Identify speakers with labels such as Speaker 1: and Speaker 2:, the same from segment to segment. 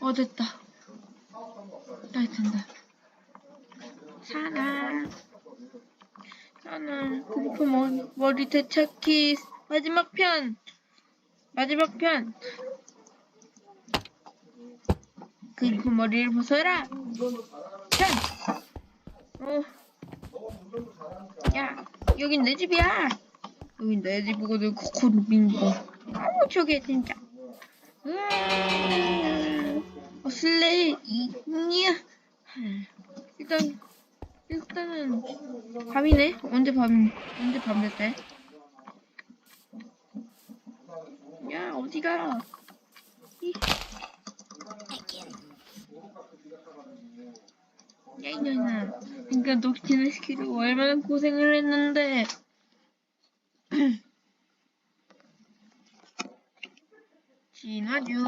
Speaker 1: 어 됐다. 다 된다. 사나. 사나. 그리고 머리, 머리 되찾기 마지막 편. 마지막 편. 그리고 머리를 벗어라. 편. 어. 야, 여긴 내 집이야. 여긴 내 집이거든. 코코로 빙고. 아우 저게 진짜. 으아. 어, 슬레이 이니야. 일단 일단은 밤이네. 언제 밤 언제 밤 됐대? 야 어디가? 이. 야 이년아. 그러니까 녹진을 시키려고 얼마나 고생을 했는데. 진화 중.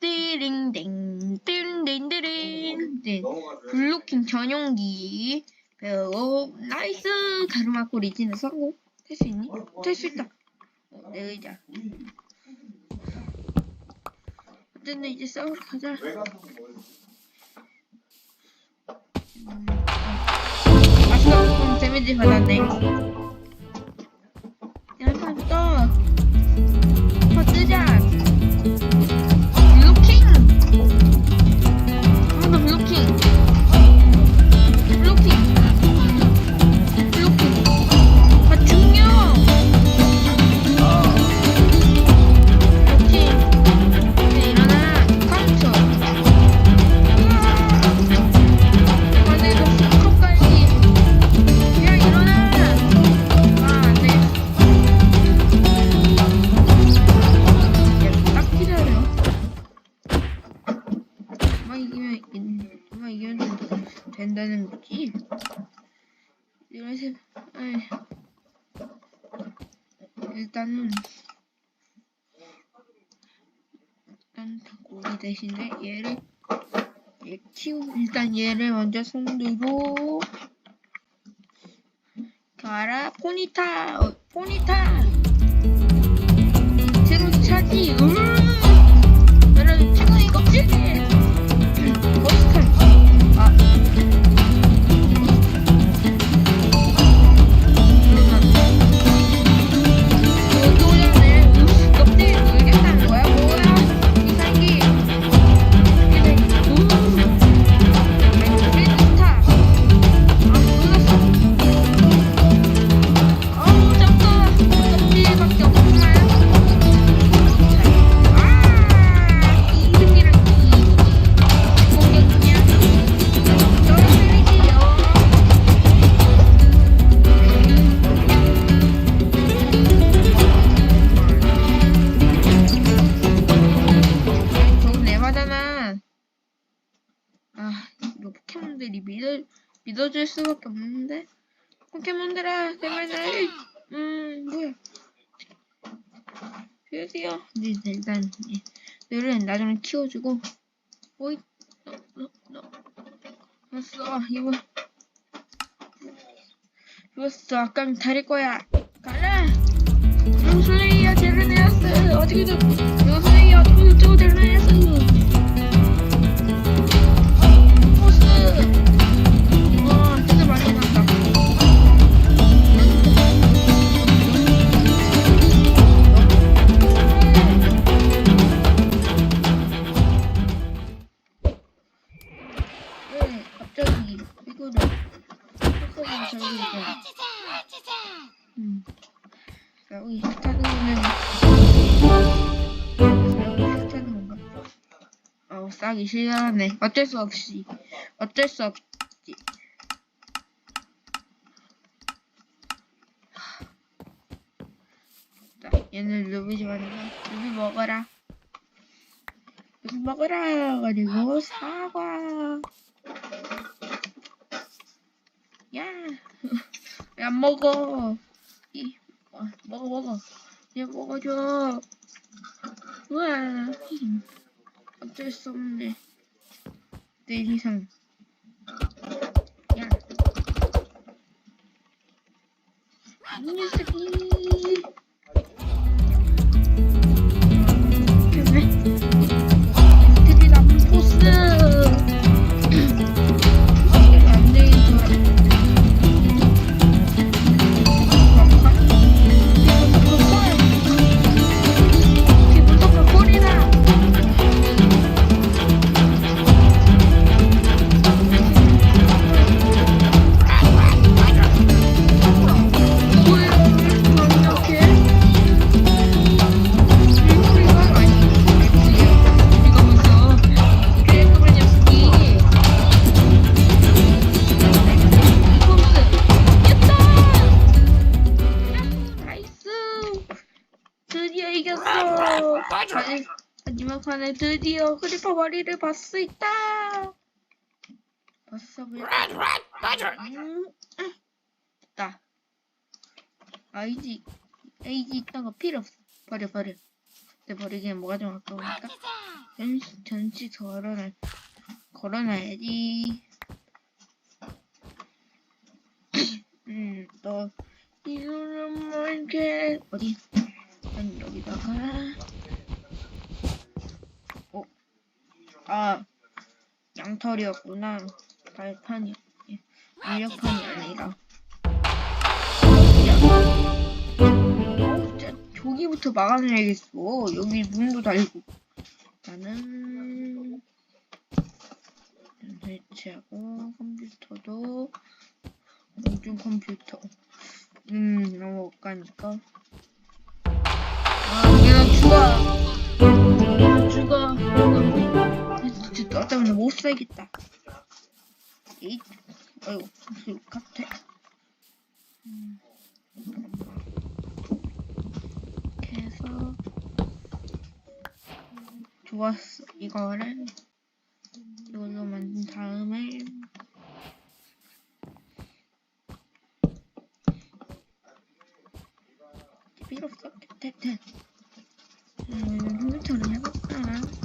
Speaker 1: 띠링댕 띠링댕띠링. 네. 블루킹 전용기. 배우. 나이스. 가르마 꼬리지는 성공 탈수 있니? 탈수 있다. 어, 내 의자. 어쨌든 이제 싸우러 가자. 음, 아, 아까 조금 데미지 받았네 일단은 일단 닭고기 대신에 얘를 얘 키우 일단 얘를 먼저 손들고 가라 포니타 어, 포니타! 새로 차지 으 수밖에 없는데? 포켓몬들아, 제발 나를, 음, 뭐야. 그러세요. 네, 네, 일단, 예. 너를 나중에 키워주고, 오이, 너, 너, 너. 알았어, 이거. 죽었어, 아까 다릴 거야. 가라! 루슬레이어 제르네아스 어디서 루슬레이어 어디서 제르네아스 포스 어 싸기 싫어하네. 어쩔 수 없이 어쩔 수 없지. 자, 얘는 루비 좋아하니까 루비 먹어라. 루비 먹어라. 그리고 사과. 야, 왜안 먹어? 이 어, 먹어 먹어 얘 먹어줘 우와 흠. 어쩔 수 없네. 내 이상. 야. 이 녀석이 나이스. 마지막 판에 드디어 크리퍼 머리를 봤수 있다. 봤어, 왜? 음, 음. 됐다. 아이지, 아이지 있다가 필요 없어. 버려, 버려. 근데 버리기엔 뭐가 좀 아까우니까. 전시, 전시 걸어놔, 걸어놔야지. 음, 너, 이렇게, 어디? 난 여기다가, 어, 아, 양털이었구나. 발판이, 인력판이 아니라. 어, 저기부터 막아내야겠어. 여기 문도 달고. 나는, 설치하고, 컴퓨터도, 요즘 컴퓨터. 음, 너무 못 가니까. 죽어. 죽어. 진짜 너 때문에 못 살겠다. 에잇. 아이고, 무슨 같아. 음. 이렇게 해서. 좋았어. 이거를 이걸로 만든 다음에 필요 없어. 됐, 됐. 음, 컴퓨터를? 아?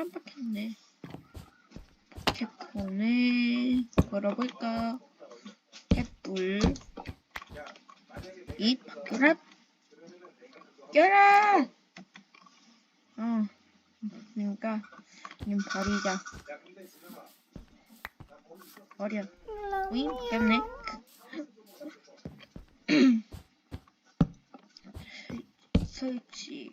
Speaker 1: 깜빡했네. 포켓폰 을 걸어볼까? 탭불 이 바퀴를 껴라! 어, 그러니까 그냥 버리자. 버려. 우잉, 꼈네. 설치.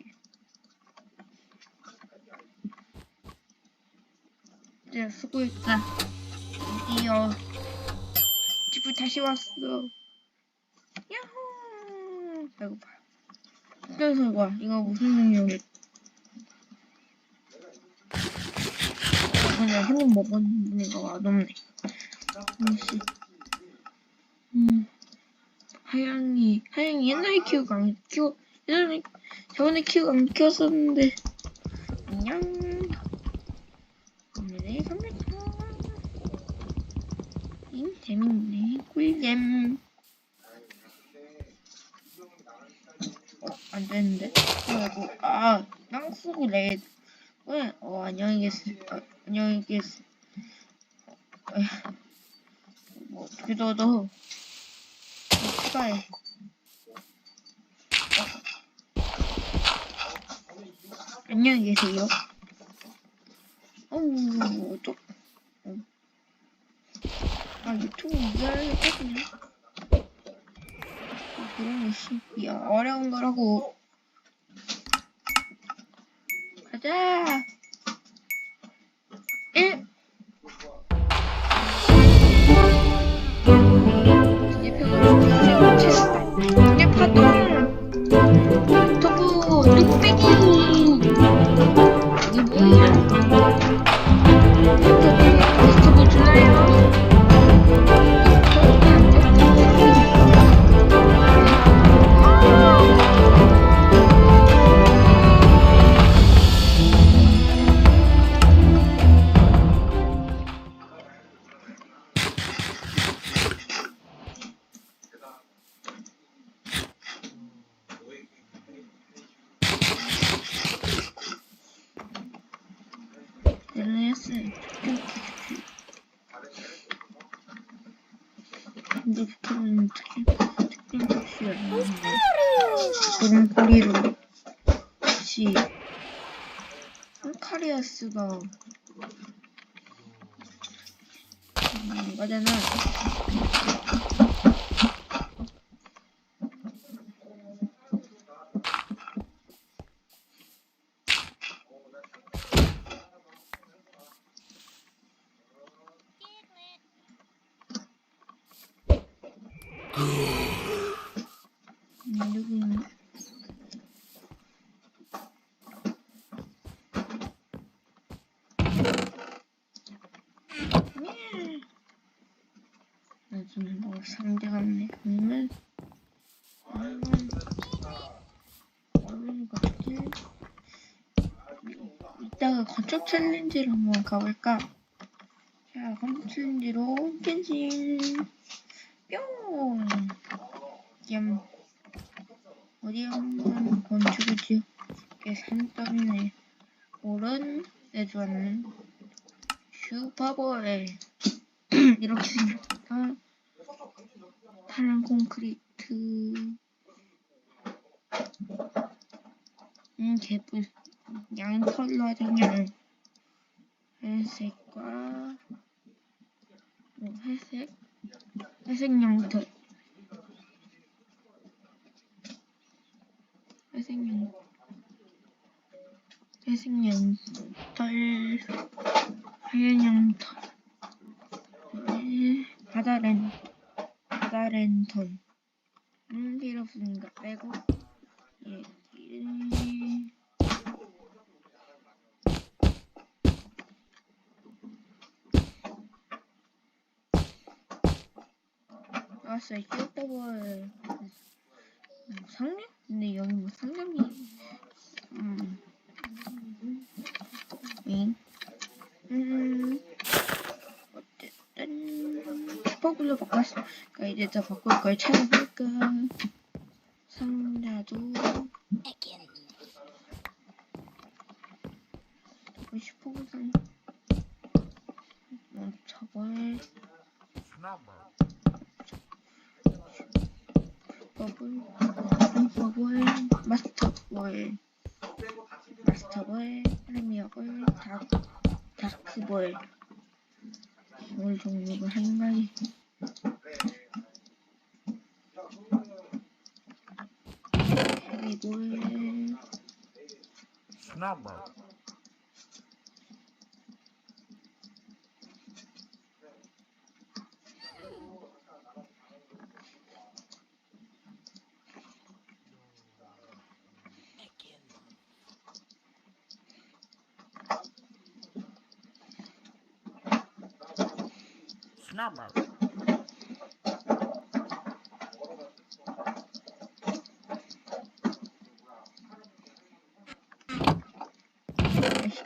Speaker 1: 이제 수고했다. 드디어 집을 다시 왔어. 야호! 배고파. 그래서 이거 이거 무슨 능력이? 그냥 한입 먹었는데 맛없네. 잠시. 음. 하양이 하양이 옛날에 키우고 안 키워 예전에 저번에 키우고 안 키웠었는데 안녕. 오늘의 컴퓨터. 잉 재밌네. 꿀잼. 어, 안 되는데? 아이고, 아, 땅 쓰고. 왜? 어, 안녕히 계세요. 아, 안녕히 계세요. 뭐, 어떻게? 뭐, 추가해. 어. 안녕히 계세요. 어우, 또. 어. 아, 유튜브 이해하겠거든요. 그런 게 야, 어려운 거라고. 가자. 근데 그런 특히 특징 접시가 있는데 그런 꼬리로 혹시 홈카리아스가 음. 음, 누구 예. 나중에 뭐 같네. 그러면 음, 어른 같지? 이따가 건축 챌린지로 한번 가볼까? 자, 건축 챌린지로 펜싱 뿅! 얌 어디 한번 건축을 지을게 산더미네 오른 내주었는 슈퍼볼 이렇게 생겼다 파란 콘크리트. 음 개뿔. 양털로 하자면 회색과 뭐 회색? 회색 양털. 회색 양 회색 양털. 하얀 양털. 네, 바다 랜바 다 랜턴 음 필요 없으니까 빼고. 예 예. 왔어요 슈퍼볼 뭐 상점? 근데 여기 뭐 상점이 음 응? 음 슈퍼블로 바꿨어. 그러니까 이제 더 바꿀 걸 찾아볼까. 상자도. 상 어, 저걸. 버블. 버블. 마스터볼 마스터볼 프리미어볼. 다 다크볼. 볼 종류가 한 가지 헤비볼
Speaker 2: Snubber.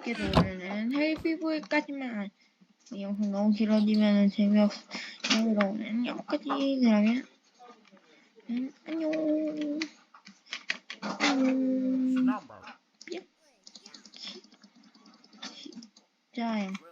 Speaker 1: 쉽게 오늘은 헤비볼까지만 이 영상 너무 길어지면 재미없 재미로우면 여기까지 그러면 음, 안녕. 안녕
Speaker 2: Snubber.
Speaker 1: 짜요